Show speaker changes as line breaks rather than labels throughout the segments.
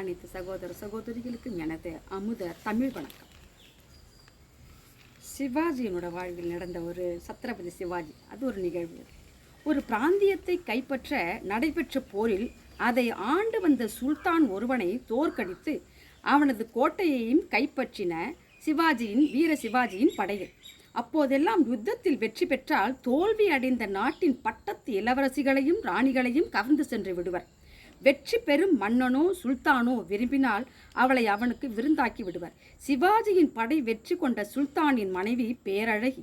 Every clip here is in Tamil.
அனைத்து சகோதர சகோதரிகளுக்கும் எனது அமுத தமிழ் வணக்கம். சிவாஜியினோட வாழ்வில் நடந்த ஒரு சத்ரபதி சிவாஜி அது ஒரு நிகழ்வு. ஒரு பிராந்தியத்தை கைப்பற்ற நடைபெற்ற போரில் அதை ஆண்டு வந்த சுல்தான் ஒருவனை தோற்கடித்து அவனது கோட்டையையும் கைப்பற்றின சிவாஜியின் வீர சிவாஜியின் படைகள். அப்போதெல்லாம் யுத்தத்தில் வெற்றி பெற்றால் தோல்வி அடைந்த நாட்டின் பட்டத்து இளவரசிகளையும் ராணிகளையும் கவர்ந்து சென்று விடுவர். வெற்றி பெறும் மன்னனோ சுல்தானோ விரும்பினால் அவளை அவனுக்கு விருந்தாக்கி விடுவர். சிவாஜியின் படை வெற்றி கொண்ட சுல்தானின் மனைவி பேரழகி.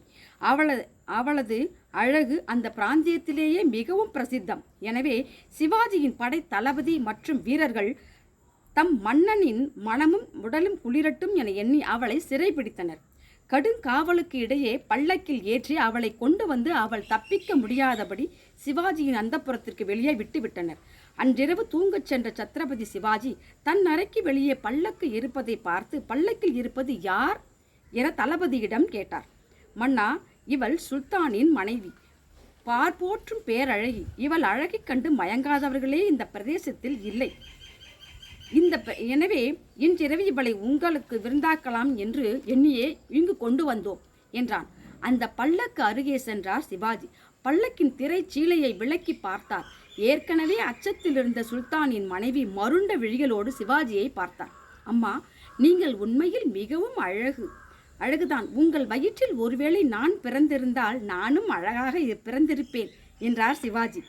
அவளது அவளது அழகு அந்த பிராந்தியத்திலேயே மிகவும் பிரசித்தம். எனவே சிவாஜியின் படை தளபதி மற்றும் வீரர்கள் தம் மன்னனின் மனமும் உடலும் குளிரட்டும் என எண்ணி அவளை சிறைபிடித்தனர். கடுங்காவலுக்கு இடையே பல்லக்கில் ஏற்றி அவளை கொண்டு வந்து அவள் தப்பிக்க முடியாதபடி சிவாஜியின் அந்தப்புறத்திற்கு வெளியே விட்டுவிட்டனர் அன்றிரவு தூங்கச் சென்ற சத்ரபதி சிவாஜி தன் அறைக்கு வெளியே பல்லக்கு இருப்பதை பார்த்து பல்லக்கில் இருப்பது யார் என தளபதியிடம் கேட்டார். மன்னா இவள் சுல்தானின் மனைவி. பார்ப்போற்றும் பேரழகி. இவள் அழகிக் கண்டு மயங்காதவர்களே இந்த பிரதேசத்தில் இல்லை. இந்த எனவே இன்றிரவு இவளை உங்களுக்கு விருந்தாக்கலாம் என்று எண்ணியே இங்கு கொண்டு வந்தோம் என்றான். அந்த பல்லக்கு அருகே சென்றார் சிவாஜி. பல்லக்கின் திரை சீலையை விளக்கி பார்த்தார். ஏற்கனவே அச்சத்தில் இருந்த சுல்தானின் மனைவி மருண்ட விழிகளோடு சிவாஜியை பார்த்தார் அம்மா நீங்கள் உண்மையில் மிகவும் அழகு அழகுதான். உங்கள் வயிற்றில் ஒருவேளை நான் பிறந்திருந்தால் நானும் அழகாக பிறந்திருப்பேன் என்றார் சிவாஜி.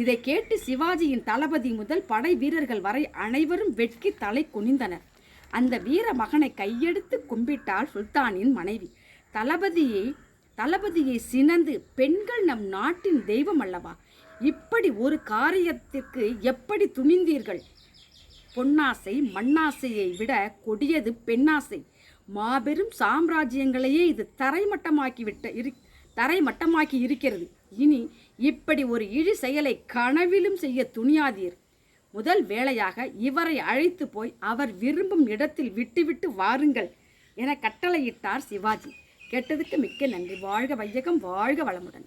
இதை கேட்டு சிவாஜியின் தளபதி முதல் படை வீரர்கள் வரை அனைவரும் வெட்கி தலை குனிந்தனர். அந்த வீர மகனை கையெடுத்து கும்பிட்டாள் சுல்தானின் மனைவி. தளபதியை தளபதியை சினந்து பெண்கள் நம் நாட்டின் தெய்வம் அல்லவா? இப்படி ஒரு காரியத்திற்கு எப்படி துணிந்தீர்கள்? பொன்னாசை மண்ணாசையை விட கொடியது பெண்ணாசை. மாபெரும் சாம்ராஜ்யங்களையே இது தரைமட்டமாக்கிவிட்ட இரு தரைமட்டமாக்கி இருக்கிறது. இனி இப்படி ஒரு இழி செயலை கனவிலும் செய்ய துணியாதீர். முதல் வேளையாக இவரை அழைத்து போய் அவர் விரும்பும் இடத்தில் விட்டுவிட்டு வாருங்கள் என கட்டளையிட்டார் சிவாஜி. கேட்டதுக்கு மிக்க நன்றி. வாழ்க வையகம் வாழ்க வளமுடன்.